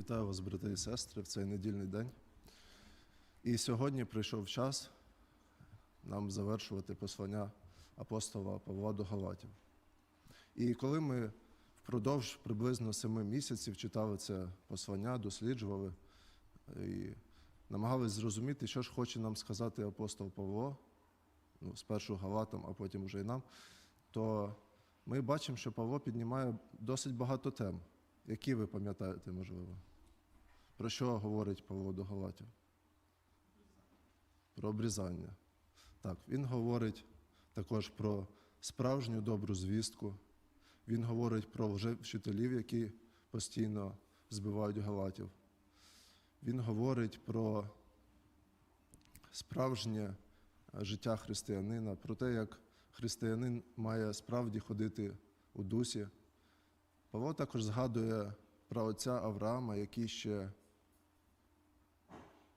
Вітаю вас, брати і сестри, в цей недільний день. І сьогодні прийшов час нам завершувати послання апостола Павла до Галатів. І коли ми впродовж приблизно семи місяців читали це послання, досліджували і намагались зрозуміти, що ж хоче нам сказати апостол Павло, ну, спершу Галатам, а потім вже й нам, то ми бачимо, що Павло піднімає досить багато тем, які ви пам'ятаєте, можливо. Про що говорить Павло до Галатів? Про обрізання. Так, він говорить також про справжню добру звістку. Він говорить про вчителів, які постійно збивають галатів. Він говорить про справжнє життя християнина, про те, як християнин має справді ходити у дусі. Павло також згадує про отця Авраама, який ще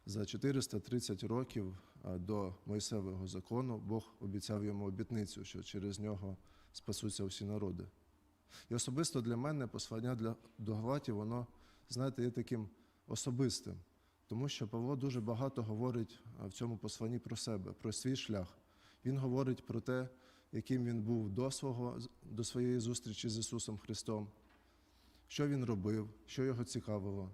за 430 років до Мойсевого закону Бог обіцяв йому обітницю, що через нього спасуться всі народи. І особисто для мене послання для, до воно, знаєте, є таким особистим, тому що Павло дуже багато говорить в цьому посланні про себе, про свій шлях. Він говорить про те, яким він був до, свого, до своєї зустрічі з Ісусом Христом, що він робив, що його цікавило,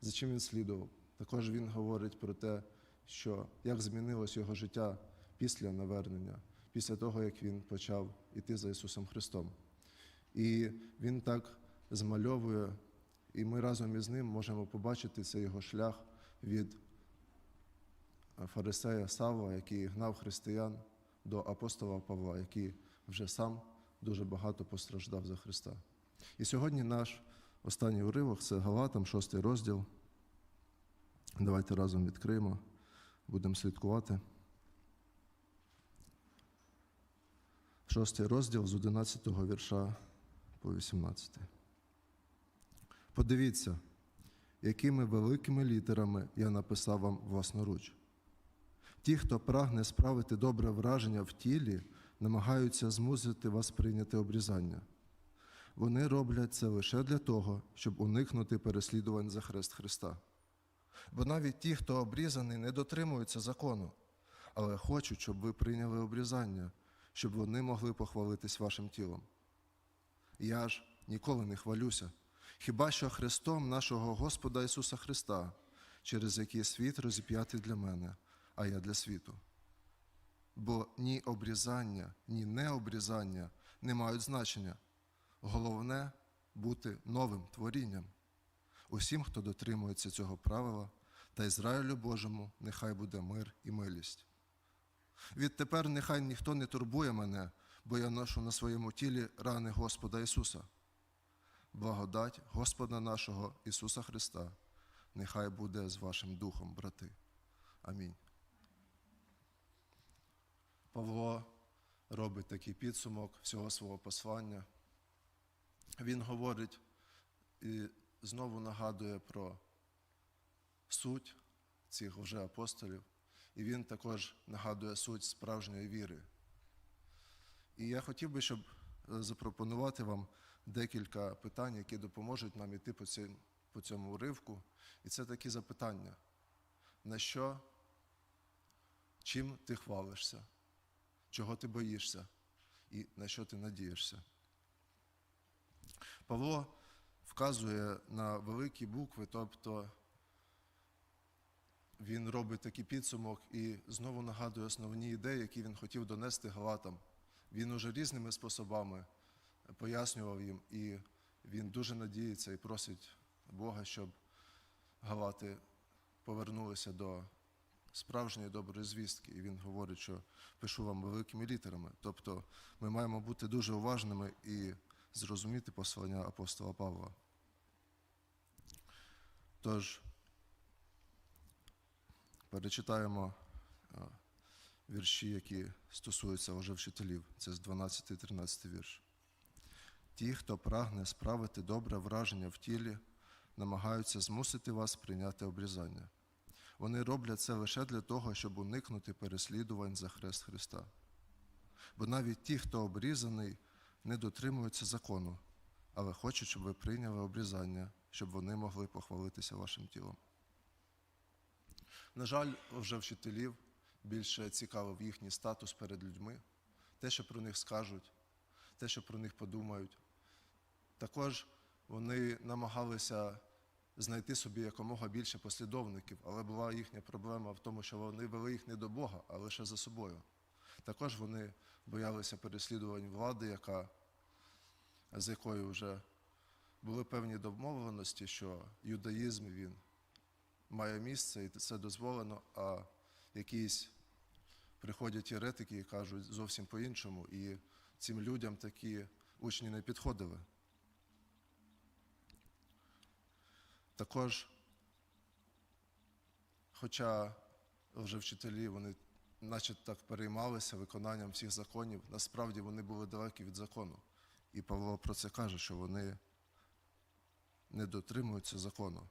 за чим він слідував. Також він говорить про те, що як змінилось його життя після навернення, після того, як він почав іти за Ісусом Христом. І він так змальовує, і ми разом із ним можемо побачити цей його шлях від фарисея Савла, який гнав християн, до апостола Павла, який вже сам дуже багато постраждав за Христа. І сьогодні наш останній уривок це Галатам, шостий розділ. Давайте разом відкриємо, будемо слідкувати. Шостий розділ з 11 вірша по 18. Подивіться, якими великими літерами я написав вам власноруч. Ті, хто прагне справити добре враження в тілі, намагаються змусити вас прийняти обрізання. Вони роблять це лише для того, щоб уникнути переслідувань за хрест Христа. Бо навіть ті, хто обрізаний, не дотримуються закону, але хочуть, щоб ви прийняли обрізання, щоб вони могли похвалитись вашим тілом. Я ж ніколи не хвалюся, хіба що Христом нашого Господа Ісуса Христа, через який світ розіп'ятий для мене, а я для світу. Бо ні обрізання, ні необрізання не мають значення. Головне бути новим творінням. Усім, хто дотримується цього правила, та Ізраїлю Божому нехай буде мир і милість. Відтепер нехай ніхто не турбує мене, бо я ношу на своєму тілі рани Господа Ісуса. Благодать Господа нашого Ісуса Христа, нехай буде з вашим духом, брати. Амінь. Павло робить такий підсумок всього свого послання. Він говорить знову нагадує про суть цих вже апостолів, і він також нагадує суть справжньої віри. І я хотів би, щоб е, запропонувати вам декілька питань, які допоможуть нам іти по цьому, по цьому уривку. І це такі запитання, на що, чим ти хвалишся, чого ти боїшся і на що ти надієшся. Павло вказує на великі букви, тобто він робить такий підсумок і знову нагадує основні ідеї, які він хотів донести галатам. Він уже різними способами пояснював їм, і він дуже надіється і просить Бога, щоб галати повернулися до справжньої доброї звістки. І він говорить, що пишу вам великими літерами. Тобто ми маємо бути дуже уважними і зрозуміти послання апостола Павла. Тож, перечитаємо вірші, які стосуються вже вчителів. Це з 12 13 вірш. Ті, хто прагне справити добре враження в тілі, намагаються змусити вас прийняти обрізання. Вони роблять це лише для того, щоб уникнути переслідувань за хрест Христа. Бо навіть ті, хто обрізаний, не дотримуються закону, але хочуть, щоб ви прийняли обрізання, щоб вони могли похвалитися вашим тілом. На жаль, вже вчителів більше цікавив їхній статус перед людьми, те, що про них скажуть, те, що про них подумають. Також вони намагалися знайти собі якомога більше послідовників, але була їхня проблема в тому, що вони вели їх не до Бога, а лише за собою. Також вони боялися переслідувань влади, яка, з якою вже були певні домовленості, що юдаїзм він має місце і це дозволено, а якісь приходять еретики і кажуть зовсім по-іншому, і цим людям такі учні не підходили. Також, хоча вже вчителі вони наче так переймалися виконанням всіх законів, насправді вони були далекі від закону. І Павло про це каже, що вони не дотримуються закону.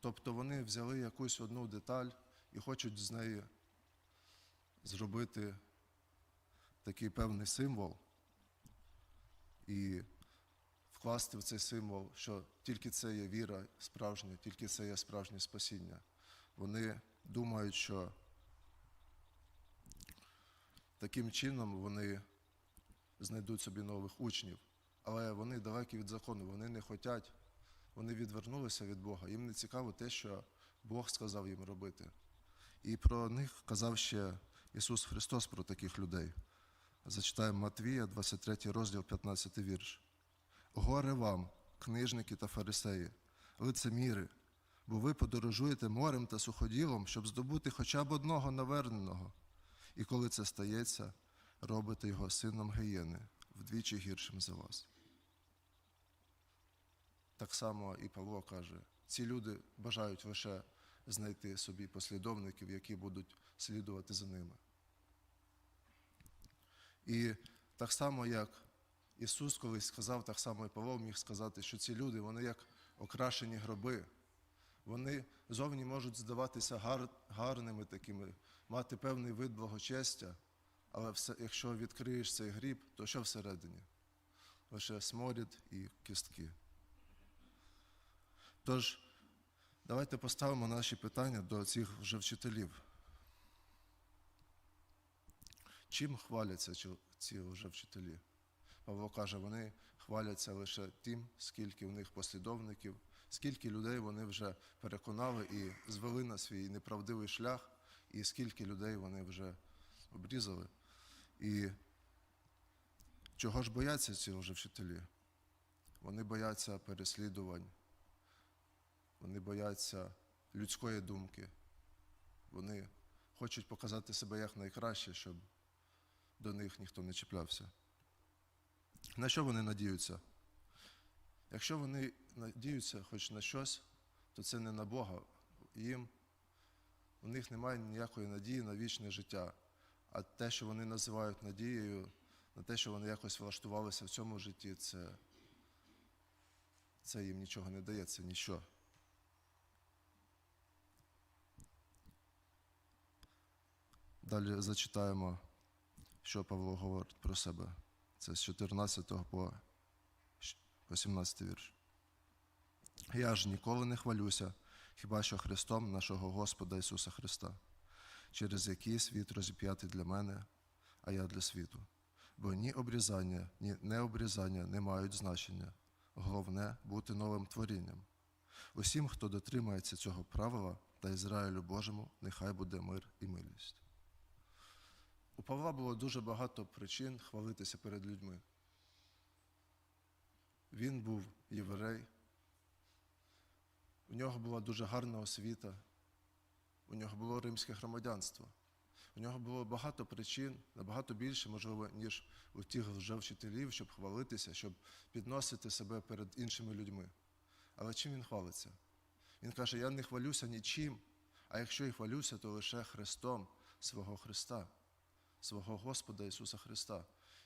Тобто вони взяли якусь одну деталь і хочуть з неї зробити такий певний символ і вкласти в цей символ, що тільки це є віра справжня, тільки це є справжнє спасіння. Вони думають, що таким чином вони знайдуть собі нових учнів, але вони далекі від закону, вони не хочуть, вони відвернулися від Бога. Їм не цікаво те, що Бог сказав їм робити. І про них казав ще Ісус Христос про таких людей. Зачитаємо Матвія, 23 розділ, 15 вірш. Горе вам, книжники та фарисеї, лицеміри, бо ви подорожуєте морем та суходілом, щоб здобути хоча б одного наверненого. І коли це стається, робите його сином гієни, вдвічі гіршим за вас. Так само і Павло каже: ці люди бажають лише знайти собі послідовників, які будуть слідувати за ними. І так само, як Ісус колись сказав, так само і Павло міг сказати, що ці люди, вони як окрашені гроби. Вони зовні можуть здаватися гар, гарними такими, мати певний вид благочестя, але все, якщо відкриєш цей гріб, то що всередині? Лише сморід і кістки. Тож, давайте поставимо наші питання до цих вже вчителів. Чим хваляться ці- вже вчителі? Павло каже, вони хваляться лише тим, скільки в них послідовників, скільки людей вони вже переконали і звели на свій неправдивий шлях, і скільки людей вони вже обрізали. І чого ж бояться ці вже вчителі? Вони бояться переслідувань, вони бояться людської думки, вони хочуть показати себе як найкраще, щоб до них ніхто не чіплявся. На що вони надіються? Якщо вони надіються хоч на щось, то це не на Бога. Їм у них немає ніякої надії на вічне життя. А те, що вони називають надією, на те, що вони якось влаштувалися в цьому житті, це, це їм нічого не дає, це ніщо. Далі зачитаємо, що Павло говорить про себе. Це з 14 по 18 вірш. Я ж ніколи не хвалюся, хіба що Христом нашого Господа Ісуса Христа, через який світ розіп'ятий для мене, а я для світу. Бо ні обрізання, ні необрізання не мають значення. Головне бути новим творінням. Усім, хто дотримається цього правила та Ізраїлю Божому, нехай буде мир і милість. У Павла було дуже багато причин хвалитися перед людьми. Він був єврей, у нього була дуже гарна освіта, у нього було римське громадянство. У нього було багато причин, набагато більше, можливо, ніж у тих вчителів, щоб хвалитися, щоб підносити себе перед іншими людьми. Але чим він хвалиться? Він каже: Я не хвалюся нічим, а якщо і хвалюся, то лише Христом свого Христа, свого Господа Ісуса Христа.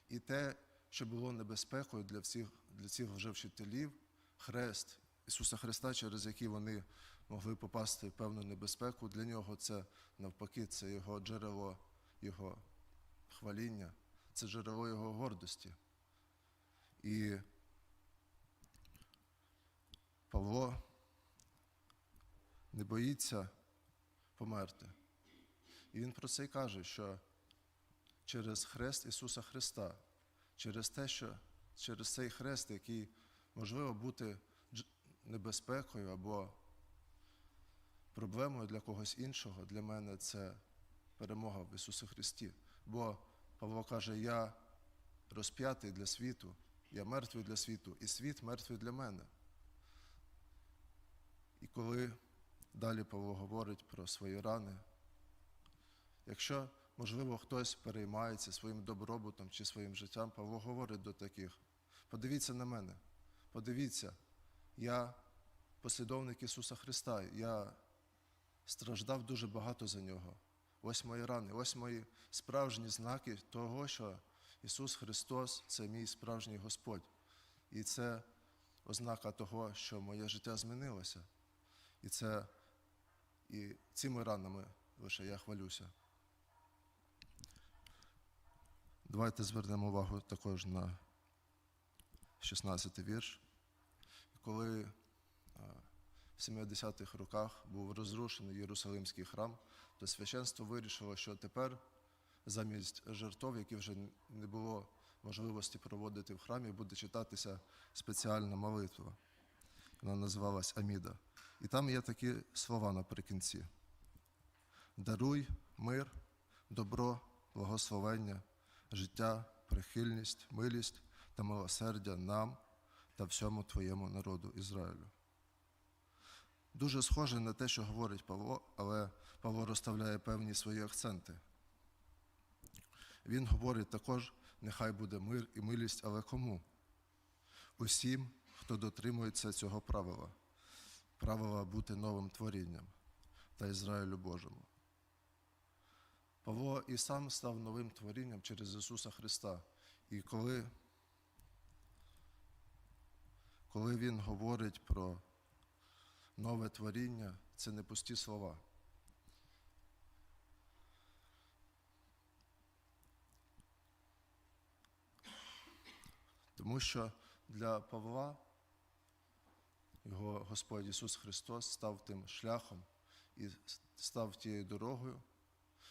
І те, що було небезпекою для всіх, для цих вже вчителів, хрест Ісуса Христа, через який вони могли попасти в певну небезпеку, для нього це навпаки, це його джерело, його хваління, це джерело його гордості. І Павло не боїться померти. І він про це й каже, що через хрест Ісуса Христа, через те, що через цей хрест, який можливо бути небезпекою або проблемою для когось іншого, для мене це перемога в Ісусі Христі. Бо Павло каже, я розп'ятий для світу, я мертвий для світу, і світ мертвий для мене. І коли далі Павло говорить про свої рани, якщо, можливо, хтось переймається своїм добробутом чи своїм життям, Павло говорить до таких: подивіться на мене, подивіться, я послідовник Ісуса Христа, я страждав дуже багато за нього. Ось мої рани, ось мої справжні знаки того, що Ісус Христос це мій справжній Господь. І це ознака того, що моє життя змінилося. І це і цими ранами лише я хвалюся. Давайте звернемо увагу також на 16 вірш. Коли в 70-х роках був розрушений Єрусалимський храм, то священство вирішило, що тепер замість жертв, які вже не було можливості проводити в храмі, буде читатися спеціальна молитва. Вона називалась Аміда. І там є такі слова наприкінці: Даруй мир, добро, благословення, життя, прихильність, милість та милосердя нам та всьому твоєму народу Ізраїлю. Дуже схоже на те, що говорить Павло, але Павло розставляє певні свої акценти. Він говорить також, нехай буде мир і милість, але кому? Усім, хто дотримується цього правила, правила бути новим творінням та Ізраїлю Божому. Павло і сам став новим творінням через Ісуса Христа. І коли, коли Він говорить про нове творіння, це не пусті слова. Тому що для Павла його Господь Ісус Христос став тим шляхом і став тією дорогою,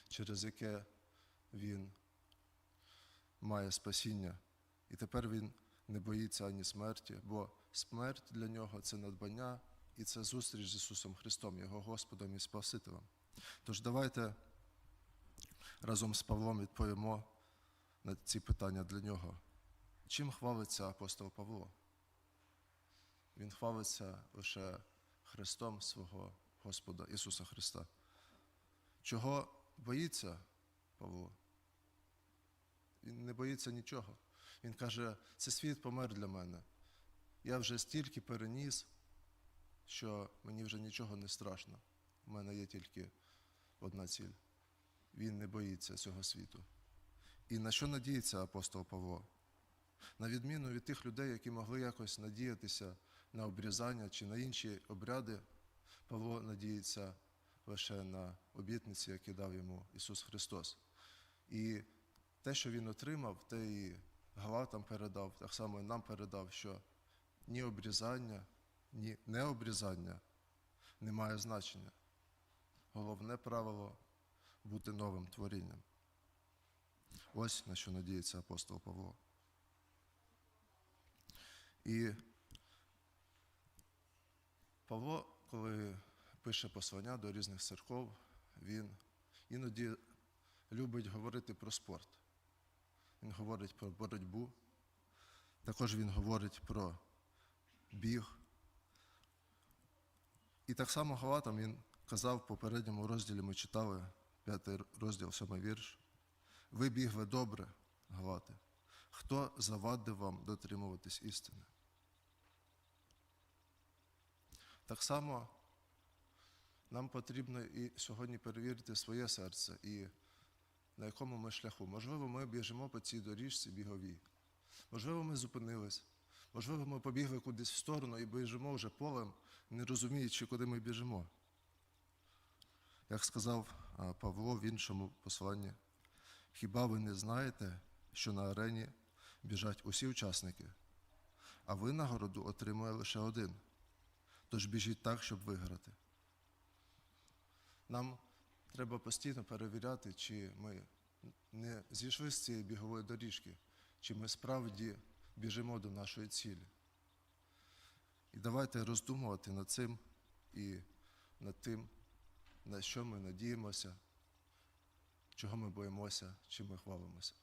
через яке Він має спасіння. І тепер Він не боїться ані смерті, бо смерть для нього це надбання і це зустріч з Ісусом Христом, Його Господом і Спасителем. Тож давайте разом з Павлом відповімо на ці питання для нього. Чим хвалиться апостол Павло? Він хвалиться лише Христом свого Господа Ісуса Христа. Чого боїться Павло? Він не боїться нічого. Він каже, це світ помер для мене. Я вже стільки переніс, що мені вже нічого не страшно. У мене є тільки одна ціль. Він не боїться цього світу. І на що надіється апостол Павло? На відміну від тих людей, які могли якось надіятися на обрізання чи на інші обряди, Павло надіється лише на обітниці, які дав йому Ісус Христос. І те, що Він отримав, те і Галатам передав, так само і нам передав, що ні обрізання, ні необрізання не має значення. Головне правило бути новим творінням. Ось на що надіється апостол Павло. І Павло, коли пише послання до різних церков, він іноді любить говорити про спорт. Він говорить про боротьбу, також він говорить про біг. І так само Галатам він казав в попередньому розділі, ми читали п'ятий розділ, сьомий вірш. Ви бігли добре, Галати. Хто завадив вам дотримуватись істини? Так само нам потрібно і сьогодні перевірити своє серце і на якому ми шляху. Можливо, ми біжимо по цій доріжці біговій. Можливо, ми зупинились. Можливо, ми побігли кудись в сторону і біжимо вже полем, не розуміючи, куди ми біжимо. Як сказав Павло в іншому посланні, хіба ви не знаєте, що на арені біжать усі учасники, а винагороду отримує лише один. Тож біжіть так, щоб виграти. Нам треба постійно перевіряти, чи ми не зійшли з цієї бігової доріжки, чи ми справді біжимо до нашої цілі. І давайте роздумувати над цим і над тим, на що ми надіємося, чого ми боїмося, чим ми хвалимося.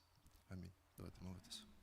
Амінь. Давайте молитися.